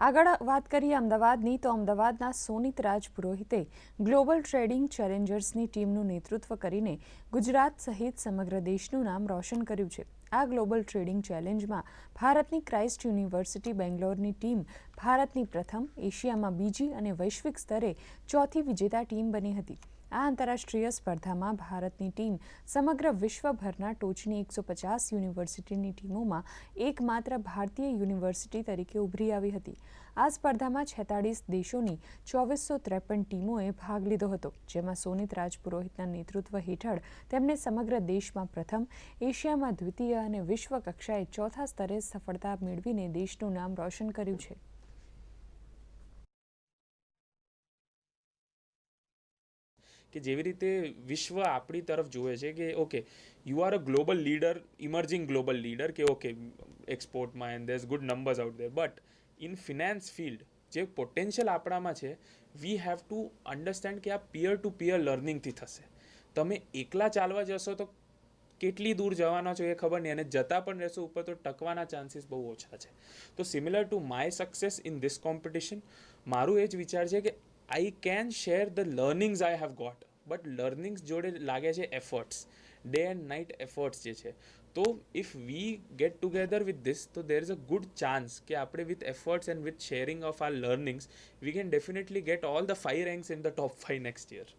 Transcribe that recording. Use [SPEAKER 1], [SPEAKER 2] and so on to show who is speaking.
[SPEAKER 1] આગળ વાત કરીએ અમદાવાદની, તો અમદાવાદના સોનિત રાજ પુરોહિતે ગ્લોબલ ટ્રેડિંગ ચેલેન્જર્સની ટીમનું નેતૃત્વ કરીને ગુજરાત સહિત સમગ્ર દેશનું નામ રોશન કર્યું છે. આ ગ્લોબલ ટ્રેડિંગ ચેલેન્જમાં ભારતની ક્રાઇસ્ટ યુનિવર્સિટી બેંગ્લોરની ટીમ ભારતની પ્રથમ એશિયામાં બીજી અને વૈશ્વિક સ્તરે ચોથી વિજેતા ટીમ બની હતી. આ આંતરરાષ્ટ્રીય સ્પર્ધામાં ભારતની ટીમ સમગ્ર વિશ્વભરના ટોચની એકસો પચાસ યુનિવર્સિટીની ટીમોમાં એકમાત્ર ભારતીય યુનિવર્સિટી તરીકે ઉભરી આવી હતી. આ સ્પર્ધામાં છેતાળીસ દેશોની ચોવીસો ત્રેપન ટીમોએ ભાગ લીધો હતો, જેમાં સોનિત રાજપુરોહિતના નેતૃત્વ હેઠળ તેમણે સમગ્ર દેશમાં પ્રથમ એશિયામાં દ્વિતીય અને વિશ્વ કક્ષાએ ચોથા સ્તરે સફળતા મેળવીને દેશનું નામ રોશન કર્યું છે.
[SPEAKER 2] કે જેવી રીતે વિશ્વ આપણી તરફ જુએ છે કે okay you are a global leader emerging global leader કે okay એક્સપોર્ટમાં and these good numbers out there but in finance field જે પોટેન્શિયલ આપણામાં છે વી હેવ ટુ અન્ડરસ્ટેન્ડ કે આ પિયર ટુ પિયર લર્નિંગથી થશે. તમે એકલા ચાલવા જશો તો કેટલી દૂર જવાના છો એ ખબર નહીં અને જતા પણ રહેશો ઉપર તો ટકવાના ચાન્સીસ બહુ ઓછા છે. તો similar to my success in this competition મારું એ જ વિચાર છે કે I can share the learnings I have got but learnings જોડે લાગે છે efforts day and night efforts જે છે. તો if we get together with this તો there is a good chance કે આપણે with efforts and with sharing of our learnings we can definitely get all the five ranks in the top five next year